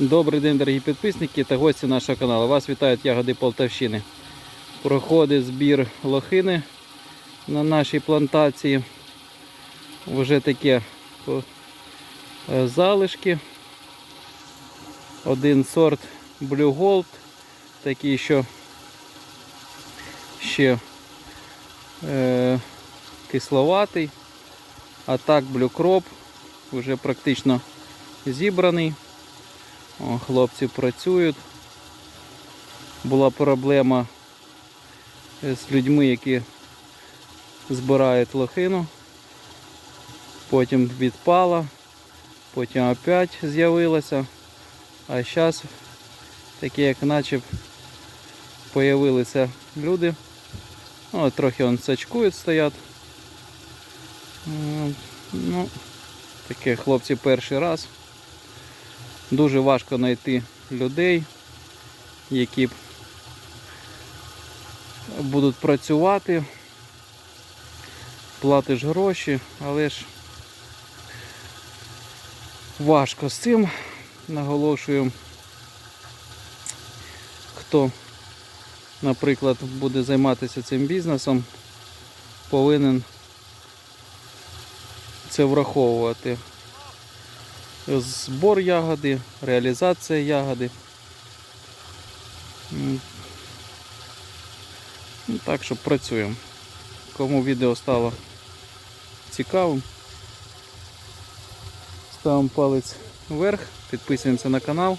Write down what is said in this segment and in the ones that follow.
Добрий день, дорогі підписники та гості нашого каналу. Вас вітають ягоди Полтавщини. Проходить збір лохини на нашій плантації. Вже таке залишки. Один сорт Blue Gold, такий, що ще е, кисловатий. А так Blue Crop вже практично зібраний. О, хлопці працюють. Була проблема з людьми, які збирають лохину. Потім відпала, потім опять з'явилася. А зараз такі як наче появилися люди. Ну, трохи он сачкують, стоять. Ну, таке хлопці перший раз. Дуже важко знайти людей, які будуть працювати, платиш гроші, але ж важко з цим. Наголошую, хто, наприклад, буде займатися цим бізнесом, повинен це враховувати збор ягоди, реалізація ягоди. Ну, Так що працюємо. Кому відео стало цікавим, ставимо палець вверх, підписуємося на канал,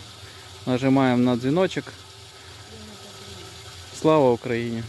нажимаємо на дзвіночок. Слава Україні!